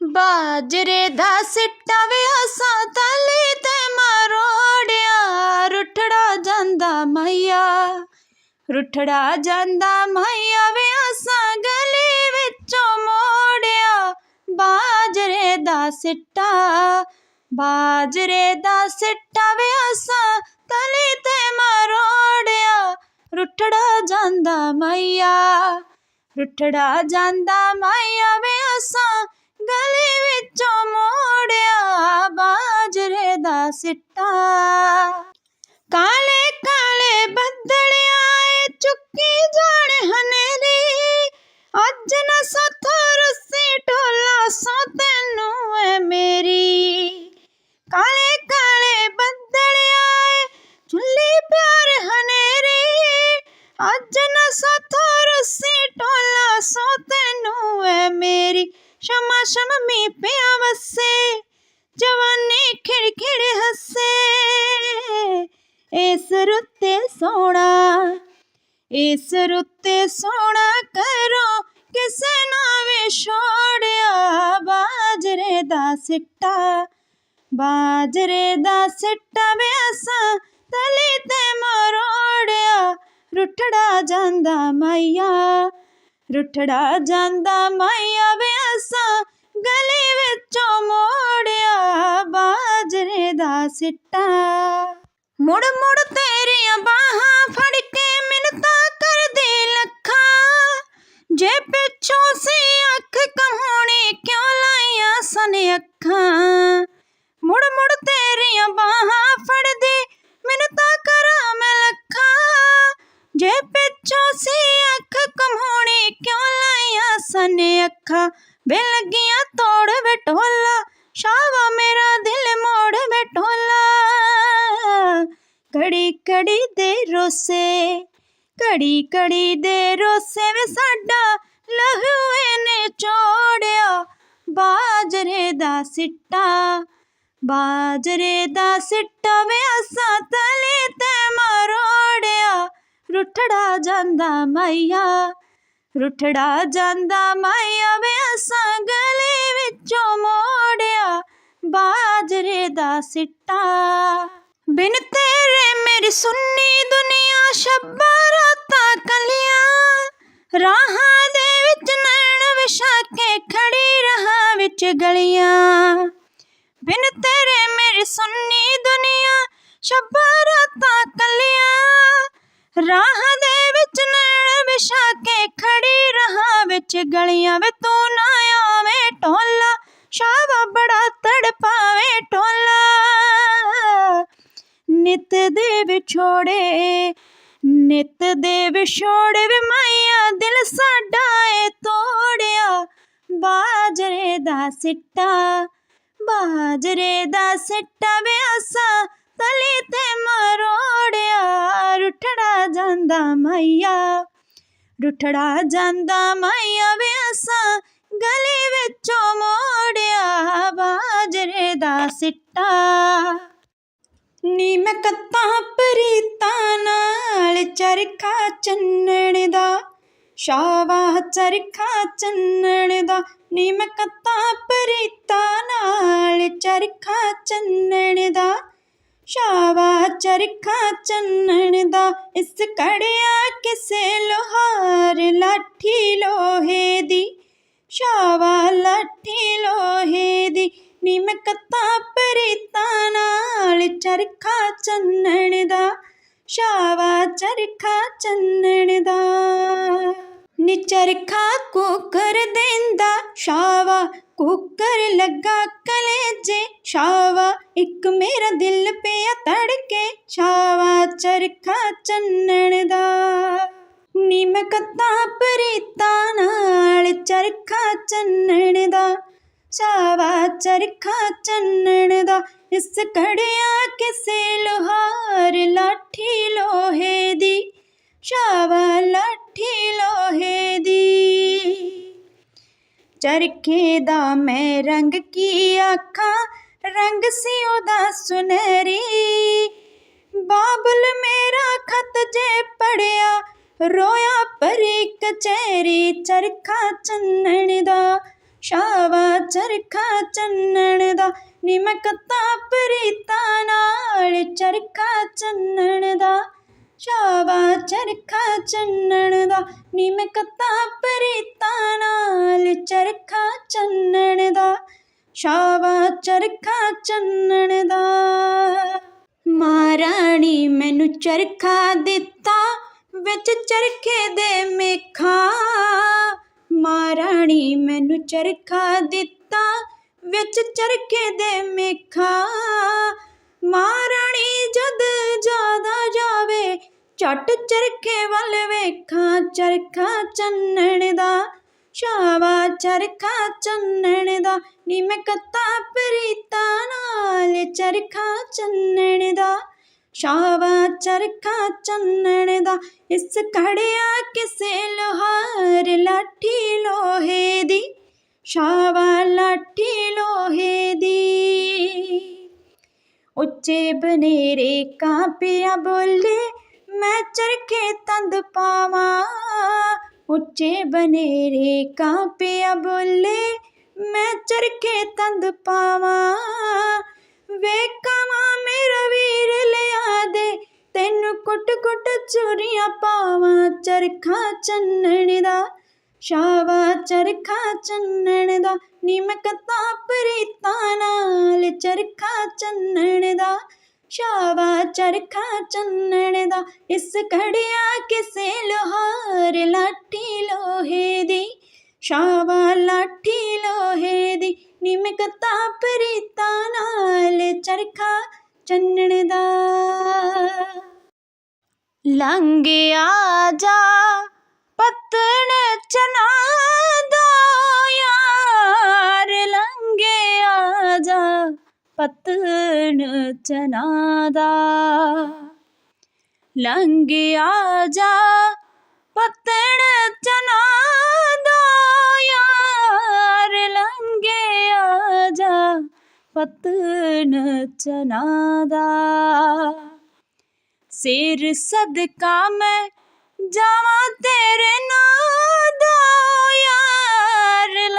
ਬਾਜਰੇ ਦਾ ਸਿੱਟਾ ਵੇ ਅਸਾਂ ਤਲੀ ਤੇ ਮਰੋੜਿਆ। ਰੁੱਠੜਾ ਜਾਂਦਾ ਮਈਆ ਰੁੱਠੜਾ ਜਾਂਦਾ ਮਈਆ ਵੇ ਅਸਾਂ ਗਲੀ ਵਿੱਚੋਂ ਮੋੜਿਆ। ਬਾਜਰੇ ਦਾ ਸਿੱਟਾ, ਬਾਜਰੇ ਦਾ ਸਿੱਟਾ ਵੇ ਅਸਾਂ ਤਲੀ ਤੇ ਮਰੋੜਿਆ। ਰੁੱਠੜਾ ਜਾਂਦਾ ਮਈਆ ਰੁੱਠੜਾ ਜਾਂਦਾ ਮਾਇਆ ਵੇ ਅਸਾਂ ਗਲੀ ਵਿੱਚੋਂ ਮੋੜਿਆ ਬਾਜਰੇ ਦਾ ਸਿੱਟਾ। ਕਾਲੇ ਕਾਲੇ ਬੱਦਲਿਆ ਏ ਚੁੱਕੀ ਜਾਣ ਹਨੇਰੀ। ਅੱਜ ਨਾ ਸਾਥੋਂ ਰੁੱਸੀ ਢੋਲਾ ਸੋ ਤੈਨੂੰ ਏ ਮੇਰੀ। ਕਾਲੇ ਕਾਲੇ ਬੱਦਲਿਆ ਏ ਚੁੱਲੀ ਪਿਆਰ ਹਨੇਰੀ। ਅੱਜ ਨਾ ਸਾਥੋਂ ਰੁੱਸੀ ਢੋਲਾ ਸੋ ਤੈਨੂੰ ਏ ਮੇਰੀ। ਸ਼ਮਾ ਸ਼ਮ ਮੀ ਪਿਆ ਵਸੇ ਜਵਾਨੀ ਖਿੜ ਖਿੜ ਹੱਸੇ ਇਸ ਰੁੱਤੇ ਸੋਣਾ ਇਸ ਰੁੱਤੇ ਸੋਣਾ ਕਰੋ ਕਿਸੇ ਨਾ ਵੀ ਛੋੜਿਆ ਬਾਜਰੇ ਦਾ ਸਿੱਟਾ ਬਾਜਰੇ ਦਾ ਸਿੱਟਾ ਵੇ ਅਸਾਂ ਤਲੀ ਤੇ ਮਰੋੜਿਆ ਰੁੱਠੜਾ ਜਾਂਦਾ ਮਾਇਆ ਰੁੱਠੜਾ ਜਾਂਦਾ ਮਾਇਆ ਮੋੜਿਆ ਬਾਜਰੇ ਦਾ ਸਿੱਟਾ। ਮੁੜ ਮੁੜ ਤੇਰੀਆਂ ਬਾਹਾਂ ਫੜ ਕੇ ਮਿੰਨਤਾਂ ਕਰਦੀ ਲੱਖਾਂ। ਜੇ ਪਿੱਛੋਂ ਸੀ ਅੱਖ ਕਹਾਣੀ ਕਿਉਂ ਲਾਈਆਂ ਸਨ ਅੱਖਾਂ? ਮੁੜ ਮੁੜ ਤੇਰੀਆਂ ਬਾਹਾਂ ਸਿੱਟਾ, ਬਾਜਰੇ ਦਾ ਸਿੱਟਾ ਵੇ ਅਸਾਂ ਤਲੇ ਤੇ ਮਰੋੜਿਆ। ਰੁੱਠੜਾ ਜਾਂਦਾ ਮਾਇਆ, ਰੁੱਠੜਾ ਜਾਂਦਾ ਮਾਇਆ ਵੇ ਅਸਾਂ ਗਲੇ ਵਿੱਚੋਂ ਮੋੜਿਆ। ਬਾਜਰੇ ਦਾ ਸਿੱਟਾ, ਬਿਨ ਤੇਰੇ ਮੇਰੀ ਸੁੰਨੀ ਦੁਨੀਆ ਸ਼ੱਬਾਂ ਰਾਤਾਂ ਕਲੀਆਂ। ਰਾਹਾਂ ਦੇ ਵਿੱਚ ਨੈਣ ਵਿਛਾ ਕੇ ਖੜੀ ਵਿੱਚ ਗਲੀਆਂ। ਬਿਨ ਤੇਰੇ ਮੇਰੀ ਸੁੰਨੀ ਦੁਨੀਆ, ਸ਼ੱਬਾਂ ਰਾਤਾਂ ਕਲੀਆਂ। ਰਾਹ ਦੇ ਵਿੱਚ ਨੈਣ ਵਿਛਾ ਕੇ ਖੜੀ ਰਹਾ, ਵਿੱਚ ਗਲੀਆਂ ਵੇ ਤੂੰ ਨਾ ਆਵੇਂ ਟੋਲਾ। ਸ਼ਾਵਾ ਬੜਾ ਤੜਪਾਵੇ ਟੋਲਾ। ਨਿਤ ਦੇ ਵਿਛੋੜੇ, ਨਿਤ ਦੇ ਵਿਛੋੜੇ ਵੇ ਮਾਇਆ ਦਿਲ ਸਾਡਾ ਏ ਤੋੜਿਆ। ਬਾਜਰੇ ਦਾ ਸਿੱਟਾ, ਬਾਜਰੇ ਦਾ ਸਿੱਟਾ ਵੇ ਅਸਾਂ ਤਲੀ ਤੇ ਮਰੋੜਿਆ, ਰੁੱਠੜਾ ਜਾਂਦਾ ਮਾਇਆ। ਰੁੱਠੜਾ ਜਾਂਦਾ ਮਾਇਆ ਵੇ ਅਸਾਂ ਗਲੀ ਵਿੱਚੋਂ ਮੋੜਿਆ ਬਾਜਰੇ ਦਾ ਸਿੱਟਾ। ਨੀ ਮੈਂ ਕੱਤਾਂ ਪ੍ਰੀਤਾਂ ਨਾਲ ਚਰਖਾ ਚੰਨਣ ਦਾ ਸ਼ਾਵਾ ਚਰਖਾ ਚੰਨਣ ਦਾ ਨੀ ਮੈਂ ਕੱਤਾਂ ਪ੍ਰੀਤਾਂ ਨਾਲ ਚਰਖਾ ਚੰਨਣ ਦਾ। ਸ਼ਾਵਾ ਚਰਖਾ ਚੰਨਣ ਦਾ, ਇਸ ਕੜਿਆ ਕਿਸੇ ਲੋਹਾਰ ਲਾਠੀ ਲੋਹੇ ਦੀ। ਸ਼ਾਵਾ ਲਾਠੀ ਲੋਹੇ ਦੀ ਨੀ ਮੈਂ ਨਾਲ ਚਰਖਾ ਚੰਨਣ ਦਾ। ਸ਼ਾਵਾ ਚਰਖਾ ਚੰਨਣ ਦਾ। ਨੀ ਚਰਖਾ ਕੁਕਰ ਦਿੰਦਾ, ਸ਼ਾਵਾ ਕੁਕਰ ਲੱਗਾ ਕਲੇਜੇ। ਸ਼ਾਵਾ ਇੱਕ ਮੇਰਾ ਦਿਲ ਪਿਆ ਤੜਕੇ, ਸ਼ਾਵਾ ਚਰਖਾ ਚੰਨਣ ਦਾ। ਨੀ ਮੈਂ ਕੱਤਾਂ ਪ੍ਰੀਤਾਂ ਨਾਲ ਚਰਖਾ ਚੰਨਣ ਦਾ, ਸ਼ਾਵਾ ਚਰਖਾ ਚੰਨਣ ਦਾ। ਇਸ ਕੜਿਆ ਕਿਸੇ ਲੋਹਾਰ ਲਾਠੀ ਲੋਹੇ ਦੀ ਸ਼ਾਵਾ ਲਾਠੀ ਲੋਹੇ ਦੀ। ਚਰਖੇ ਦਾ ਮੈਂ ਰੰਗ ਕੀ ਆਖਾਂ, ਰੰਗ ਸੀ ਉਹਦਾ ਸੁਨਹਿਰੀ। ਬਾਬਲ ਮੇਰਾ ਖਤ ਜੇ ਪੜਿਆ, ਰੋਇਆ ਪਰੀ ਕਚਹਿਰੀ ਚਰਖਾ ਚੰਨਣ ਦਾ। ਸ਼ਾਵਾ ਚਰਖਾ ਚੰਨਣ ਦਾ ਨੀ ਮੈਂ ਕੱਤਾ ਨਾਲ ਚਰਖਾ ਚੰਨਣ ਦਾ। ਸ਼ਾਵਾ ਚਰਖਾ ਚੰਨਣ ਦਾ ਨੀ ਮੈਂ ਕੱਤਾ ਨਾਲ ਚਰਖਾ ਚੰਨਣ ਦਾ। ਸ਼ਾਵਾ ਚਰਖਾ ਚੰਨਣ ਦਾ। ਮਹਾਰਾਣੀ ਮੈਨੂੰ ਚਰਖਾ ਦਿੱਤਾ, ਵਿੱਚ ਚਰਖੇ ਦੇ ਮੇਖਾ। ਮਹਾਰਾਣੀ ਮੈਨੂੰ ਚਰਖਾ ਦਿੱਤਾ, ਵਿੱਚ ਚਰਖੇ ਦੇ ਮੇਖਾ। ਮਹਾਰਾਣੀ ਜਦ ਜ਼ਿਆਦਾ ਜਾਵੇ, ਝਟ ਚਰਖੇ ਵੱਲ ਵੇਖਾਂ। ਚਰਖਾ ਚੰਨਣ ਦਾ, ਸ਼ਾਵਾ ਚਰਖਾ ਚੰਨਣ ਦਾ। ਨੀ ਮੈਂ ਕੱਤਾ ਪ੍ਰੀਤਾਂ ਨਾਲ ਚਰਖਾ ਚੰਨਣ ਦਾ, ਸ਼ਾਵਾ ਚਰਖਾ ਚੰਨਣ ਦਾ। ਇਸ ਖੜਿਆ ਕਿਸੇ ਲੋ ਉੱਚੇ ਬਨੇਰੇ ਕਾਂਪਿਆ ਬੋਲੇ, ਮੈਂ ਚਰਖੇ ਤੰਦ ਪਾਵਾਂ। ਉੱਚੇ ਬਨੇਰੇ ਕਾਂਪਿਆ ਬੋਲੇ, ਮੈਂ ਚਰਖੇ ਤੰਦ ਪਾਵਾਂ। ਵੇਖਾਵਾਂ ਮੇਰਾ ਵੀਰ ਲਿਆ ਦੇ, ਤੈਨੂੰ ਕੁੱਟ ਕੁੱਟ ਚੂਰੀਆਂ ਪਾਵਾਂ। ਚਰਖਾ ਚੰਨਣ ਦਾ ਸ਼ਾਵਾ ਚਰਖਾ ਚੰਨਣ ਦਾ ਨੀ ਮੈਂ ਕੱਤਾ ਪ੍ਰੀਤਾਂ ਨਾਲ ਚਰਖਾ ਚੰਨਣ ਦਾ। ਸ਼ਾਵਾ ਚਰਖਾ ਚੰਨਣ ਦਾ, ਇਸ ਖੜਿਆ ਕਿਸੇ ਲੋਹਾਰ ਲਾਠੀ ਲੋਹੇ ਦੀ। ਸ਼ਾਵਾ ਲਾਠੀ ਲੋਹੇ ਦੀ ਨੀ ਮੈਂ ਕੱਤਾ ਪ੍ਰੀਤਾਂ ਨਾਲ ਚਰਖਾ ਚੰਨਣ ਦਾ। ਲੰਘਿਆ ਜਾ ਪਤਣ ਚਨਾ ਦਾ ਯਾਰ ਲੰਘਿਆ ਜਾ। ਪਤਣ ਚਨਾ ਦਾ ਲੰਘਿਆ ਜਾ। ਪੱਤਣ ਚਨਾ ਦਾ ਯਾਰ ਲੰਘਿਆ ਜਾ। ਪਤਣ ਚਨਾ ਦਾ ਸਿਰ ਸਦਕਾ ਮੈਂ ਜਾਵਾਂ ਤੇਰੇ ਨਾਂ ਦਾ ਯਾਰ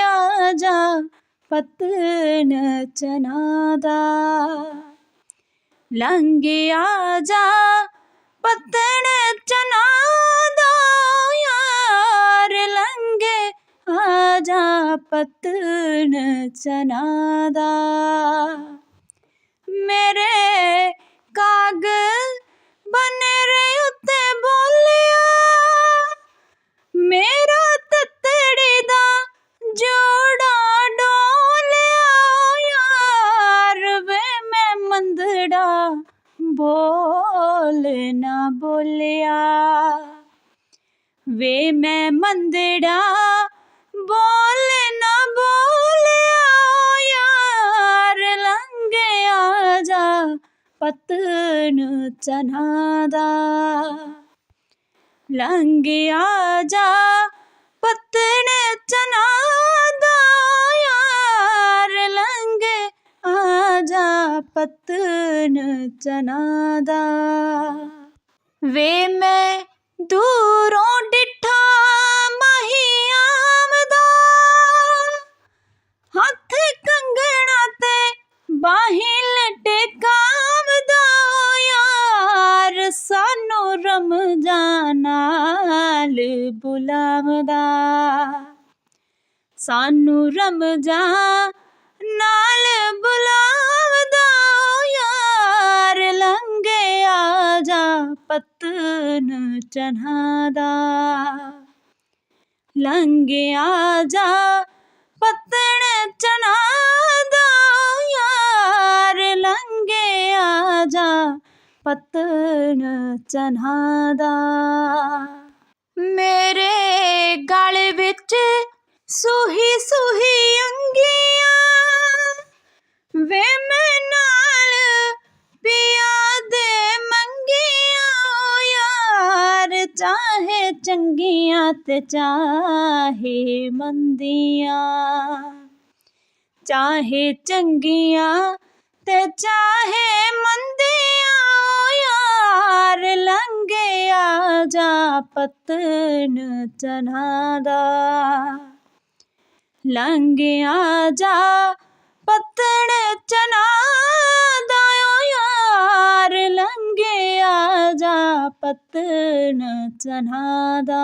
ਆ ਜਾ ਪਤਨ ਚਨਾ ਦਾ। ਲੰਗੇ ਆ ਜਾ ਪਤਨ ਚਨਾ ਦਾ ਯਾਰ ਲੰਗੇ ਆ ਜਾ ਪਤਨ ਚਨਾ ਦਾ। ਮੇਰੇ ਨਾ ਬੋਲਿਆ। ਵੇ ਮੈਂ ਮੰਦੜਾ, ਬੋਲ ਨਾ ਬੋਲਿਆ, ਯਾਰ ਲੰਘਿਆ ਜਾ ਪਤਨ ਚਨਾ ਦਾ ਲੰਘਿਆ ਜਾ ਪਤਨ ਚਨਾ ਦਾ ਯਾਰ ਲੰਘੇ ਆ ਜਾ ਪਤਨ ਚਨਾ ਦਾ ਵੇ ਮੈਂ ਦੂਰੋਂ ਡਿਠਾ ਮਾਹੀ ਆਮਦਾ। ਹੱਥ ਕੰਗਣਾ ਤੇ ਬਾਹੀਂ ਲਟਕਾਮ ਦਾ ਯਾਰ, ਸਾਨੂੰ ਰਮਜ਼ਾਨ ਨਾਲ ਬੁਲਾਵਦਾ। ਸਾਨੂੰ ਰਮਜ਼ਾਨ ਪਤਨ ਚਨਾ ਦਾ ਲੰਘਿਆ ਜਾ ਪਤਨ ਚਨਾ ਦਾ ਯਾਰ ਲੰਘਿਆ ਜਾ ਪਤਨ ਚਨਾ ਦਾ ਮੇਰੇ ਗਲ ਵਿੱਚ ਸੂਹੀ ਸੂਹੀ ਅੰਗੀਆਂ, ਵੇ ਮੈਂ ਚੰਗੀਆਂ ਤੇ ਚਾਹੇ ਮੰਦੀਆਂ। ਚਾਹੇ ਚੰਗੀਆਂ ਤੇ ਚਾਹੇ ਮੰਦੀਆਂ ਯਾਰ ਲੰਘਿਆ ਜਾ ਪਤਨ ਚਨਾ ਦਾ। ਲੰਘਿਆ ਜਾ ਪਤਣ ਚਨਾ ਦਾ, ਓ ਯਾਰ ਲੰਘਿਆ ਜਾ ਪਤਣ ਚਨਾ ਦਾ।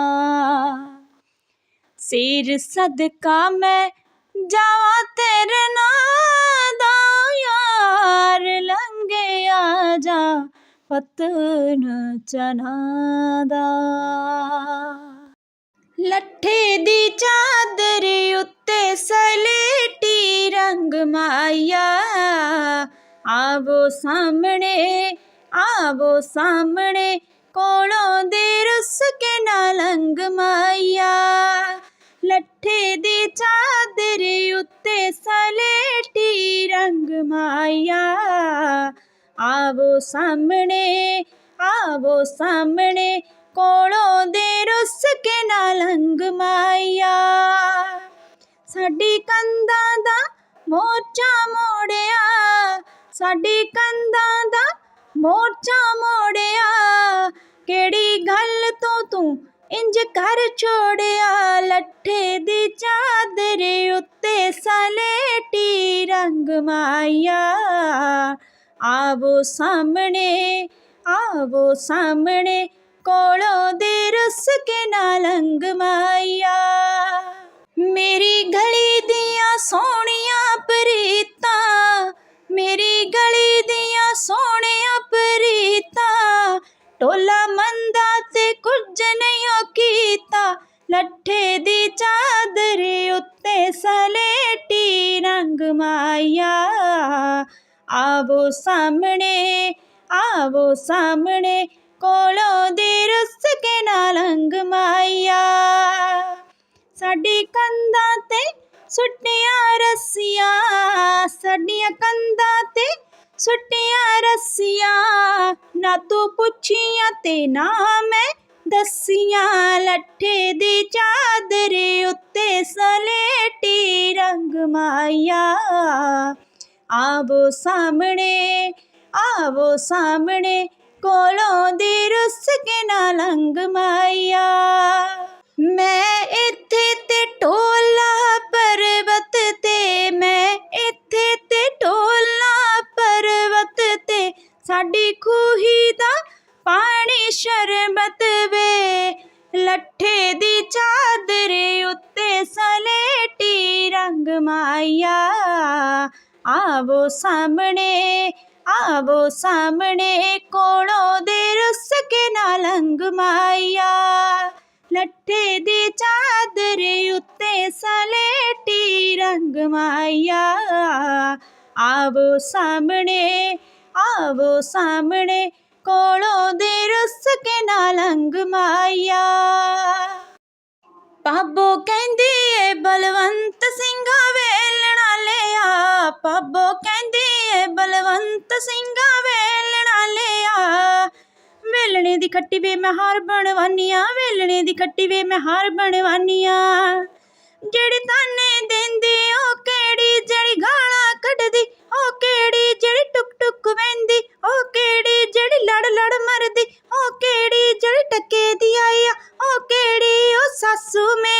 ਸਿਰ ਸਦਕਾ ਮੈਂ ਜਾਵਾਂ ਤੇਰੇ ਨਾਂ ਦਾ, ਯਾਰ ਲੰਘਿਆ ਜਾ ਪਤਨ ਚਨਾਂ ਦਾ। ਲੱਠੇ ਦੀ ਚਾਦਰ ਉੱਤੇ ਸਲੇਟੀ ਰੰਗ ਮਾਇਆ, ਆਵੋ ਸਾਹਮਣੇ ਆਵੋ ਸਾਹਮਣੇ ਕੋਲੋਂ ਦੇ ਰੁੱਸ ਕੇ ਨਾ ਲੰਗ ਮਾਇਆ। ਲੱਠੇ ਦੀ ਚਾਦਰ ਉੱਤੇ ਸਲੇਟੀ ਰੰਗ ਮਾਇਆ। ਆਵੋ ਸਾਹਮਣੇ ਆਵੋ ਸਾਹਮਣੇ, ਕੋਲੋਂ ਦੇ ਰੁੱਸ ਕੇ ਨਾ ਲੰਗ ਮਾਇਆ। ਸਾਡੀ ਕੰਧਾਂ ਦਾ ਮੋਰਚਾ ਮੋੜਿਆ, ਸਾਡੀ ਕੰਧਾਂ ਦਾ ਮੋਰਚਾ ਮੋੜਿਆ। ਕਿਹੜੀ ਗੱਲ ਤੋਂ ਤੂੰ ਇੰਜ ਕਰ ਛੋੜਿਆ? ਲੱਠੇ ਦੀ ਚਾਦਰ ਉੱਤੇ ਸਲੇਟੀ ਰੰਗ ਮਾਇਆ। ਆਵੋ ਸਾਹਮਣੇ ਆਵੋ ਸਾਹਮਣੇ, ਕੋਲੋਂ ਦੇ ਰੁੱਸ ਕੇ ਨਾ ਲੰਗ ਮਾਇਆ। ਮੇਰੀ ਗਲੀ ਦੀਆਂ ਸੋਹਣੀਆਂ ਪ੍ਰੀਤਾਂ, ਮੇਰੀ ਗਲੀ ਦੀਆਂ ਸੋਹਣੀਆਂ ਪ੍ਰੀਤਾਂ ਟੋਲਾ ਮੰਦਾ ਨਹੀਂ ਓ ਕੀਤਾ। ਲੱਠੇ ਦੀ ਚਾਦਰ ਉੱਤੇ ਸਲੇਟੀ ਰੰਗ ਮਾਇਆ। ਆਵੋ ਸਾਹਮਣੇ ਆਵੋ ਸਾਹਮਣੇ, ਕੋਲੋਂ ਦੇ ਰੁੱਸ ਕੇ ਨਾ ਲੰਗ ਮਾਇਆ। ਸਾਡੀ ਕੰਧਾਂ ਤੇ ਸੁੱਟੀਆਂ ਰੱਸੀਆਂ, ਸਾਡੀਆਂ ਕੰਧਾਂ ਤੇ ਸੁੱਟੀਆਂ ਰੱਸੀਆਂ। ਨਾ ਤੂੰ ਪੁੱਛੀਆਂ ਤੇ ਨਾ ਮੈਂ ਦਸੀਆਂ ਲੱਠੇ ਦੀ ਚਾਦਰ ਉੱਤੇ ਸਲੇਟੀ ਰੰਗ ਮਾਇਆ। ਆਵੋ ਸਾਹਮਣੇ ਆਵੋ ਸਾਹਮਣੇ, ਕੋਲੋਂ ਦੀ ਰੁੱਸ ਕੇ ਨਾ ਲੰਗ ਮਾਇਆ। ਮੈਂ ਇੱਥੇ ਤੇ ਢੋਲਾ ਪਰਬਤ ਤੇ, ਮੈਂ ਇੱਥੇ ਤੇ ਢੋਲਾ ਪਰਬਤ ਤੇ, ਸਾਡੀ ਖੂਹੀ ਦਾ ਪਾਣੀ ਸ਼ਰਬਤ ਰੰਗ ਮਾਇਆ। ਆਵੋ ਸਾਹਮਣੇ ਆਵੋ ਸਾਹਮਣੇ ਕੋਲੋਂ ਦੇ ਰੁੱਸ ਕੇ ਨਾ ਲੰਗ ਮਾਇਆ। ਲੱਠੇ ਦੀ ਚਾਦਰ ਉੱਤੇ ਸਲੇਟੀ ਰੰਗ ਮਾਇਆ। ਆਵੋ ਸਾਹਮਣੇ ਆਵੋ ਸਾਹਮਣੇ ਕੋਲੋਂ ਦੇ ਰੁੱਸ ਕੇ ਨਾ ਲੰਗ ਮਾਇਆ। ਪਾਬੋ ਕਹਿੰਦੀ ਏ ਬਲਵੰਤ ਸਿੰਘ ਪਾਬੋ ਕਹਿੰਦੀ ਏ ਬਲਵੰਤ ਸਿੰਘਾ ਵੇਲਣਾ ਲਿਆ ਵੇਲਣੇ ਦੀ ਖੱਟੀ ਵੇ ਮੈਂ ਹਾਰ ਬਣਵਾਨੀਆਂ, ਵੇਲਣੇ ਦੀ ਖੱਟੀ ਵੇ ਮੈਂ ਹਾਰ ਬਣਵਾਨੀਆਂ। ਜਿਹੜੀ ਤਾਨੇ ਦਿੰਦੀ, ਉਹ ਕਿਹੜੀ? ਜਿਹੜੀ ਗਾਲਾਂ ਕੱਢਦੀ, ਉਹ ਕਿਹੜੀ? ਜਿਹੜੀ ਟੁਕ ਟੁਕ ਵੈਂਦੀ ਉਹ ਕਿਹੜੀ? ਜਿਹੜੀ ਲੜ ਲੜ ਮਰਦੀ, ਉਹ ਕਿਹੜੀ? ਜਿਹੜੀ ਟੱਕੇ ਦੀ ਆਈ ਆ, ਉਹ ਕਿਹੜੀ? ਉਹ ਸਾਸੂ ਮੇ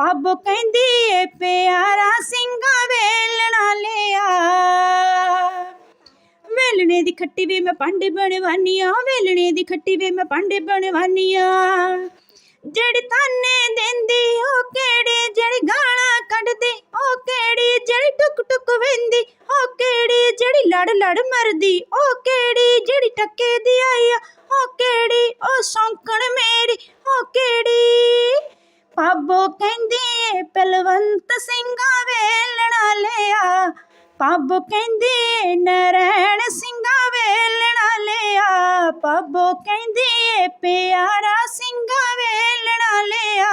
ਪਾਬੋ ਕਹਿੰਦੀ ਏ ਪਿਆਰਾ ਸਿੰਘਾ ਵੇਲਣਾ ਲਿਆ ਵੇਲਣੇ ਦੀ ਖੱਟੀ ਵੇ ਮੈਂ ਪਾਂਡੇ ਬਣਵਾਨੀਆਂ ਵੇਲਣੇ ਦੀ ਖੱਟੀ ਵੇ ਮੈਂ ਪਾਂਡੇ ਬਣਵਾਨੀਆਂ ਜਿਹੜੀ ਤਾਨੇ ਦਿੰਦੀ ਉਹ ਕਿਹੜੀ ਜਿਹੜੀ ਗਾਲਾਂ ਕੱਢਦੀ ਉਹ ਕਿਹੜੀ ਜਿਹੜੀ ਟੁਕ ਟੁਕ ਵੈਂਦੀ ਉਹ ਕਿਹੜੀ ਜਿਹੜੀ ਲੜ ਲੜ ਮਰਦੀ ਉਹ ਕਿਹੜੀ ਜਿਹੜੀ ਟੱਕੇ ਦੀ ਆਈ ਆ ਉਹ ਕਿਹੜੀ ਉਹ ਸੌਂਕਣ ਮੇਰੀ ਉਹ ਕਿਹੜੀ ਪਾਬੋ ਕਹਿੰਦੀ ਪਲਵੰਤ ਸਿੰਘਾ ਵੇਲਣਾ ਲਿਆ ਪਾਬੋ ਕਹਿੰਦੀ, ਨਰੈਣ ਸਿੰਘਾ ਵੇਲਣਾ ਲਿਆ ਪਾਬੋ ਕਹਿੰਦੀ, ਪਿਆਰਾ ਸਿੰਘਾ ਵੇਲਣਾ ਲਿਆ